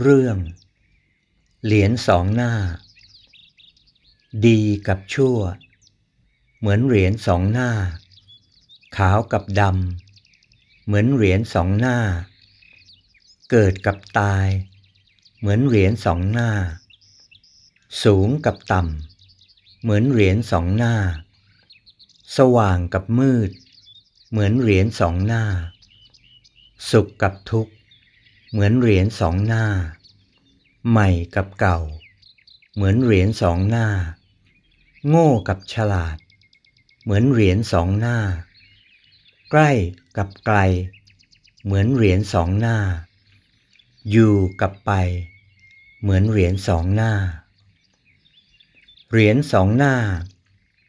เรื่อง เหรียญสองหน้า ดีกับชั่ว เหมือนเหรียญสองหน้า ขาวกับดำเหมือนเหรียญสองหน้า เกิดกับตาย เหมือนเหรียญสองหน้า สูงกับต่ำเหมือนเหรียญสองหน้า สว่างกับมืด เหมือนเหรียญสองหน้า สุขกับทุกข์ เหมือนเหรียญสองหน้า ใหม่กับเก่า เหมือนเหรียญสองหน้า โง่กับฉลาด เหมือนเหรียญสองหน้า ใกล้กับไกล เหมือนเหรียญสองหน้า อยู่กับไป เหมือนเหรียญสองหน้า เหรียญสองหน้า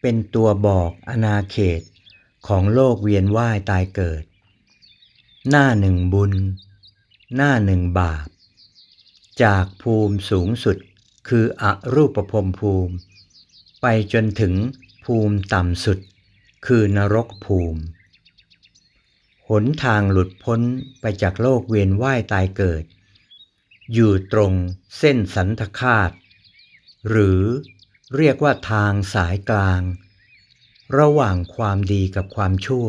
เป็นตัวบอกอนาเขตของโลกเวียนว่ายตายเกิด หน้าหนึ่งบุญ หน้าหนึ่งบาปจากภูมิสูงสุดคืออรูปภพภูมิ ไปจนถึงภูมิต่ำสุด คือนรกภูมิ หนทางหลุดพ้นไปจากโลกเวียนว่ายตายเกิด อยู่ตรงเส้นสันทคาต หรือเรียกว่าทางสายกลาง ระหว่างความดีกับความชั่ว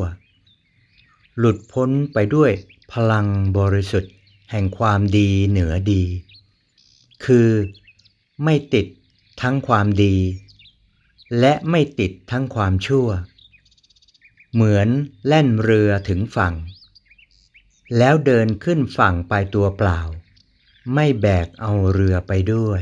หลุดพ้นไปด้วยพลังบริสุทธิ์ แห่งความดีเหนือดี คือไม่ติดทั้งความดี และไม่ติดทั้งความชั่ว เหมือนแล่นเรือถึงฝั่ง แล้วเดินขึ้นฝั่งไปตัวเปล่า ไม่แบกเอาเรือไปด้วย